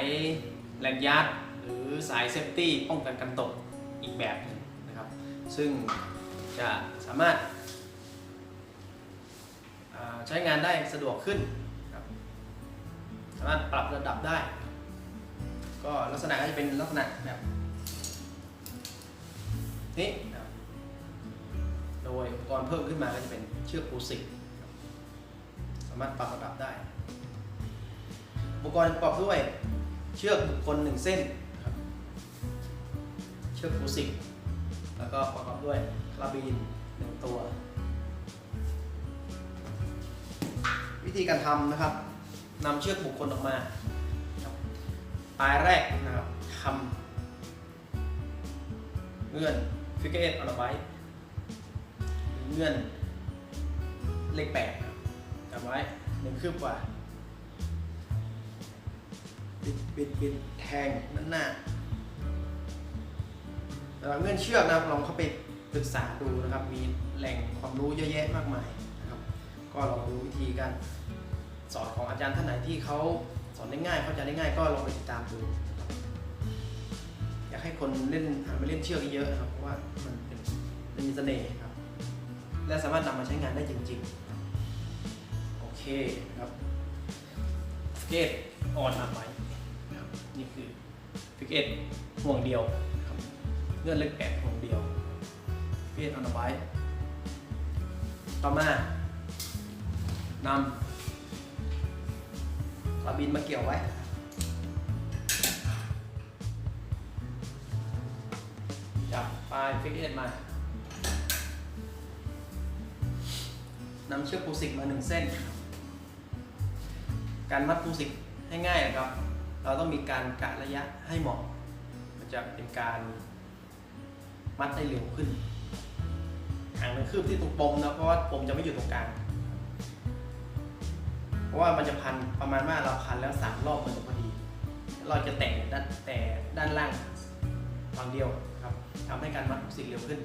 ายแลนยาร์ดหรือสายเซฟตี้ป้องกันการตกอีกแบบหนึงนะครับ ซึ่งจะสามารถาใช้งานได้สะดวกขึ้นครับสามารถปรับระดับได้ ก็ลักษณะก็จะเป็นลักษณะแบบนี้นะโดยอุปกรณ์เพิ่มขึ้นมาก็จะเป็นเชือกปูสิกสามารถปรับระดับได้ อุปกรณ์ประกอบด้วย เชือกบุคคลหนึ่งเส้น เชือกปูสิกแล้วก็ประกอบด้วยคาราบีนหนึ่งตัว วิธีการทำนะครับนำเชือกบุคคลออกมาปลายแรกนะครับทำเงื่อนฟิกเกอร์ออลไบเงื่อนเลขแปดจำไว้หนึ่งคืบกว่า บิดบิดบิดแทงด้านหน้าแล้วเงื่อนเชือกนะครับลองเข้าไปศึกษาดูนะครับ มีแหล่งความรู้เยอะแยะมากมายนะครับ ก็ลองดูวิธีการสอนของอาจารย์ท่านไหนที่เขาสอนได้ง่ายเข้าใจได้ง่ายก็ลองไปติดตามดูอยากให้คนเล่นหันมาเล่นเชือกเยอะนะครับเพราะว่ามันเป็นมันมีเสน่ห์ครับ และสามารถนำมาใช้งานได้จริง ๆ โอเคนะครับเกตออนมาไว 11 ห่วงเดียวครับเงื่อนเล็กแปดห่วงเดียวเพศอนาไว้ต่อมานำสาบินมาเกี่ยวไว้ จับปลายฟิกเอ็ดมานำเชือกปูสิกมาหนึ่งเส้น การมัดปูสิกให้ง่ายนะครับ เราต้องมีการกะระยะให้เหมาะ มันจะเป็นการมัดได้เร็วขึ้นห่างหนึ่งคืบที่ตรงปมนะเพราะว่าปมจะไม่อยู่ตรงกลางเพราะว่ามันจะพันประมาณว่าเราพันแล้วสามรอบมันจะพอดี เราจะแต่ด้านแต่ด้านล่างฝั่งเดียวนะครับทำให้การมัดปูสิกเร็วขึ้น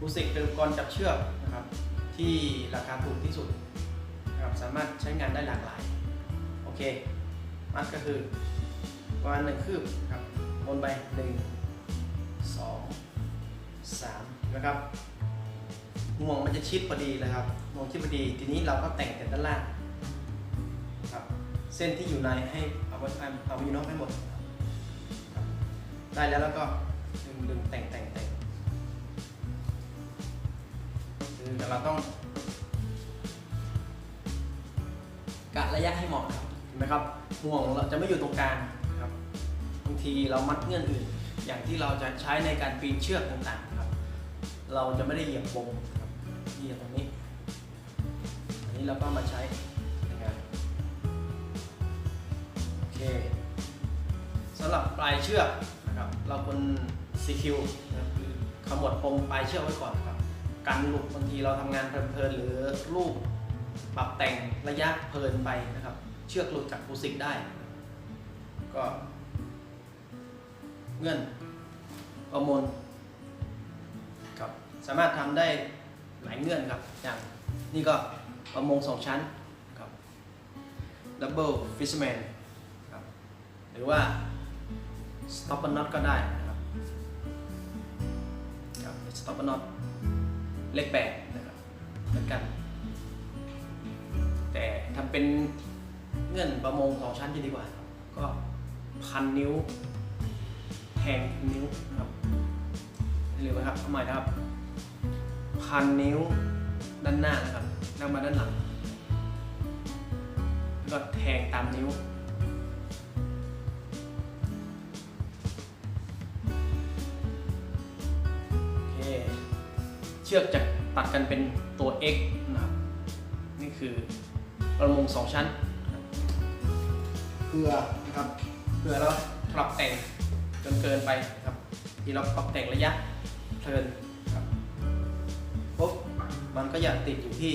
ปูสิกเป็นอุปกรณ์จับเชือกนะครับ ที่ราคาถูกที่สุดนะครับสามารถใช้งานได้หลากหลาย โอเค มัดก็คือประมาณหนึ่งคืบครับวนไปหนึ่งสองสามนะครับห่วงมันจะชิดพอดีเลยครับห่วงชิดพอดี ทีนี้เราก็แต่งแต่ด้านล่างครับ เส้นที่อยู่ในให้เอาไว้เอาไว้อยู่นอกให้หมด ได้แล้วแล้วก็ดึงดึงแต่งแต่งแต่งคือเราต้องกะระยะให้เหมาะครับเห็นไหมครับ ห่วงเราจะไม่อยู่ตรงกลางครับบางทีเรามัดเงื่อนอื่น อย่างที่เราจะใช้ในการปีนเชือกต่างๆครับ เราจะไม่ได้เหยียบปมครับเหยียบตรงนี้ อันนี้เราก็มาใช้ในงานโอเคสำหรับปลายเชือกนะครับ เราควร CQ นะคือขมวดปมปลายเชือกไว้ก่อนครับการหลุดบางทีเราทำงานเพลินๆหรือลูกปรับแต่งระยะเพลินไปนะครับ เชือกหลุดจากฟูสิกได้ ก็เงื่อนประมวลครับสามารถทำได้หลายเงื่อนครับอย่างนี่ก็ประมงสองชั้นครับ double fishman ครับหรือว่า stopper knot ก็ได้นะครับครับ stopper knot เลขแปดนะครับเหมือนกัน แต่ทำเป็น เงื่อนประมงสองชั้นจะดีกว่าครับก็พันนิ้วแทงนิ้วครับเร็วไหมครับเอาใหม่นะครับ พันนิ้วด้านหน้านะครับแล้วมาด้านหลังแล้วก็แทงตามนิ้วโอเคเชือกจะตัดกันเป็นตัว X นะครับ นี่คือประมงสองชั้น นะครับเพื่อนะครับเพื่อเราปรับแต่งจนเกินไปครับที่เราปรับแต่งระยะเพลินครับปุ๊บมันก็จะติดอยู่ที่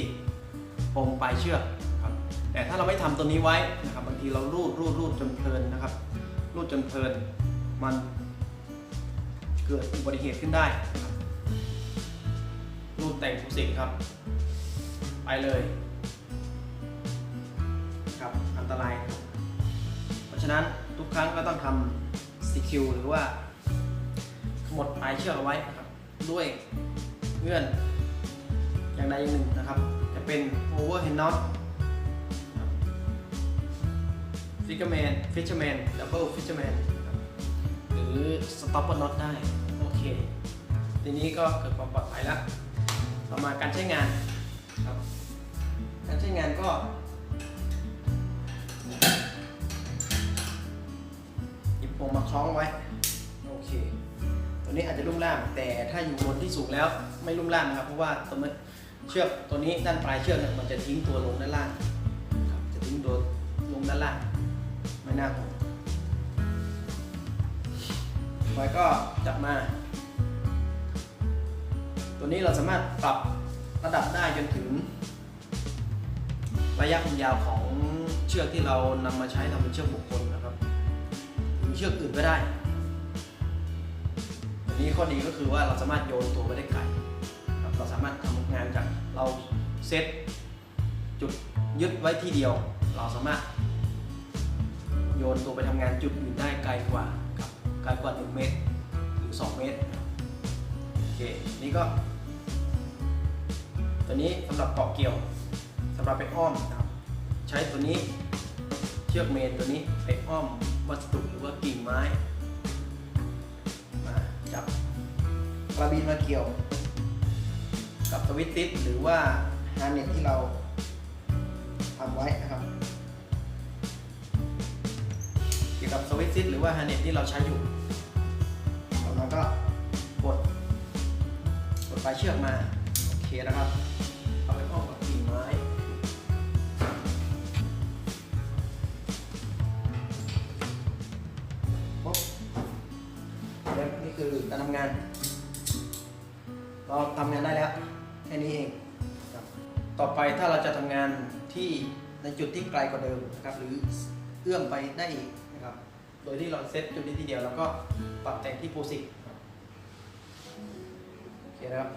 ปมปลายเชือกครับแต่ถ้าเราไม่ทำตัวนี้ไว้นะครับบางทีเรารูดรูดรูดจนเพลินนะครับ รูดจนเพลิน มันเกิดอุบัติเหตุขึ้นได้รูดแต่งทุกสิ่งครับ ไปเลยรายนะครับเพราะ ฉะนั้นทุกครั้งก็ต้องทำ CQ หรือว่าขมดปลายเชือกเอาไว้นะครับด้วยเงื่อนอย่างใดอย่างหนึ่งนะครับ จะเป็น overhead knot fisherman fisherman double fisherman นะครับหรือ stopper knot ได้ โอเค ทีนี้ก็เกิดความปลอดภัยแล้ว ต่อมาการใช้งานครับ การใช้งานก็ หยิบโปงมาคล้องไว้ โอเค ตัวนี้อาจจะลุ่มล่ามแต่ถ้าอยู่บนที่สูงแล้วไม่ลุ่มล่ามนะครับ เพราะว่าตัวเชือกตัวนี้ด้านปลายเชือกเนี่ยมันจะทิ้งตัวลงด้านล่างครับจะทิ้งตัวลงด้านล่างไม่น่าห่วงไว้ก็จับมา ตัวนี้เราสามารถปรับระดับได้จนถึง ระยะความยาวของเชือกที่เรานำมาใช้ทำเป็นเชือกบุคคลน เชือกอื่นก็ได้อันนี้ข้อดีก็คือว่าเราสามารถโยนตัวไปได้ไกลครับเราสามารถทำงานจากเราเซตจุดยึดไว้ที่เดียว เราสามารถ โยนตัวไปทำงานจุดอื่นได้ไกลกว่าครับไกลกว่า 1 เมตรหรือ 2 เมตรโอเคนี่ก็ ตัวนี้สำหรับเกาะเกี่ยวสำหรับไปอ้อมนะครับใช้ตัวนี้เชือกเมนตัวนี้ไปอ้อม วัสดุหรือว่ากิ่งไม้ มาจับกระบินมาเกี่ยว กับสวิตช์ติดหรือว่าฮาร์เน็ตที่เราทำไว้นะครับ เกี่ยวกับสวิตช์ซิดหรือว่าฮาร์เน็ตที่เราใช้อยู่ต่อมาก็กดกดปลายเชือกมา โอเคนะครับเอาไปอ้อม การทำงาน เราทำงานได้แล้ว แค่นี้เองครับต่อไปถ้าเราจะทำงานที่ในจุดที่ไกลกว่าเดิมนะครับหรือเอื้อมไปได้อีกนะครับ โดยที่เราเซตจุดนี้ทีเดียวแล้วก็ปรับแต่งที่โพสิกโอเคนะครับ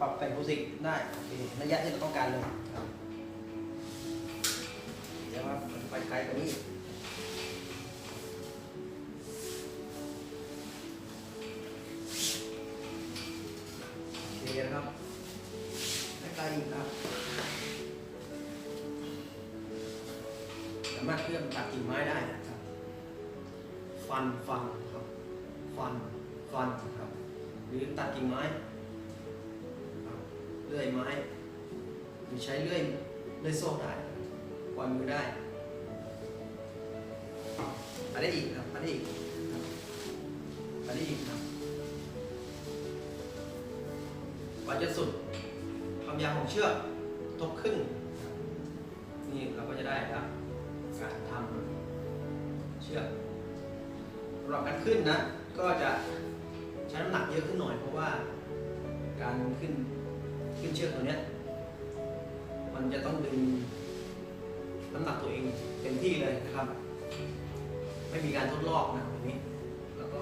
ปรับแต่งโพสิกได้โอเคระยะที่เราต้องการเลยครับเดี๋ยวครับมันไปไกลกว่านี้ามารถเลื่อนตัดกิ่งไม้ได้ครับ ฟันฟันครับ ฟันฟันครับ หรือตัดกิ่งไม้เลื่อยไม้หรือใช้เลื่อยเลื่อยโซ่ได้ปล่อยมือได้ไปได้อีกครับไปได้อีกครับไปได้อีกครับกว่าจะสุดความยาวของเชือกทบครึ่งนี่เราก็จะได้ครับ การทำเชือกสำหรับการขึ้นนะ ก็จะใช้น้ำหนักเยอะขึ้นหน่อยเพราะว่า การขึ้นขึ้นเชือกตัวเนี้ยมันจะต้องดึงน้ำหนักตัวเองเต็มที่เลยนะครับ ไม่มีการทดลอกนะตรงนี้ แล้วก็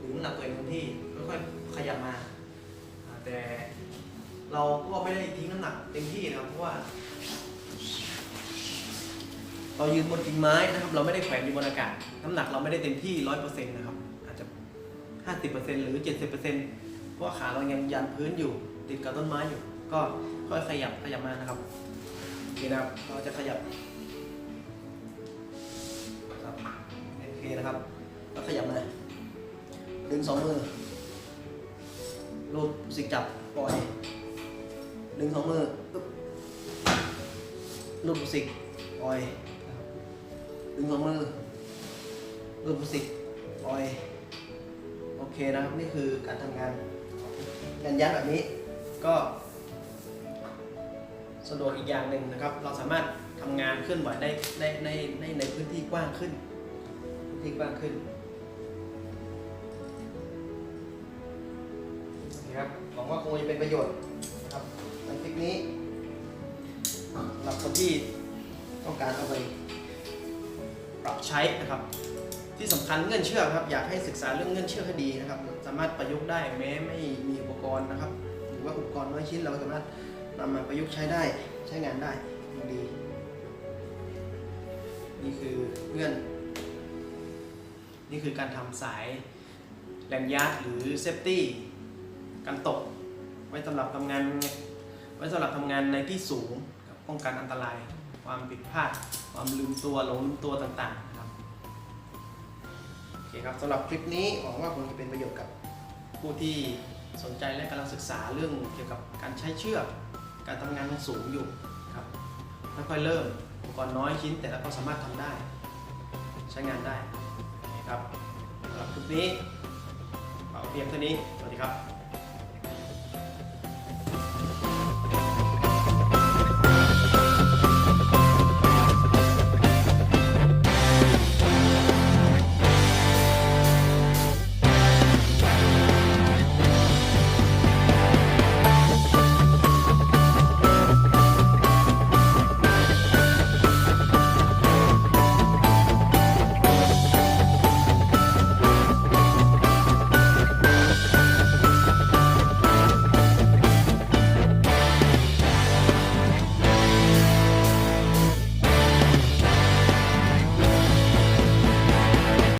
ดึงน้ำหนักตัวเองเต็มที่ค่อยๆขยับมา แต่เราก็ไม่ได้ทิ้งน้ำหนักเต็มที่นะเพราะว่า เรายืนบนกิ่งไม้นะครับ เราไม่ได้แขวนอยู่บนอากาศ น้ำหนักเราไม่ได้เต็มที่ร้อยเปอร์เซ็นต์นะครับ อาจจะห้าสิบเปอร์เซ็นต์หรือเจ็ดสิบเปอร์เซ็นต์เพราะขาเรายังยันพื้นอยู่ ติดกับต้นไม้อยู่ ก็ค่อยขยับขยับมานะครับโอเคนะครับ เราจะขยับครับโอเคนะครับแล้วขยับมาดึงสองมือรูดสิกจับปล่อยดึงสองมือปึ๊บรูดสิกปล่อย ดึงสองมือรูดสิปล่อย โอเคนะครับ นี่คือการทำงานยันยันแบบนี้ก็สะดวกอีกอย่างหนึ่งนะครับ เราสามารถทำงานเคลื่อนไหวได้ในในในในพื้นที่กว้างขึ้นพื้นที่กว้างขึ้น ที่สำคัญเงื่อนเชือกครับอยากให้ศึกษาเรื่องเงื่อนเชือกให้ดีนะครับ สามารถประยุกต์ได้แม้ไม่มีอุปกรณ์นะครับ หรือว่าอุปกรณ์น้อยชิ้นเราก็สามารถนำมาประยุกต์ใช้ได้ใช้งานได้ดี นี่คือเงื่อน นี่คือการทำสายแลนยาร์ดหรือเซฟตี้กันตก ไว้สำหรับทำงาน ไว้สำหรับทำงานในที่สูงป้องกันอันตราย ความผิดพลาด ความลืมตัวหลงลืมตัวต่างๆ ครับโอเครับสำหรับคลิปนี้หวังว่าคงจะเป็นประโยชน์กับผู้ที่สนใจและกำลังศึกษาเรื่องเกี่ยวกับการใช้เชือก การทำงานสูงอยู่ครับค่อยๆเริ่มอุปกรณ์น้อยชิ้น แต่เราก็สามารถทำได้ ใช้งานได้นะครับสำหรับคลิปนี้เอาเพียงเท่านี้ สวัสดีครับ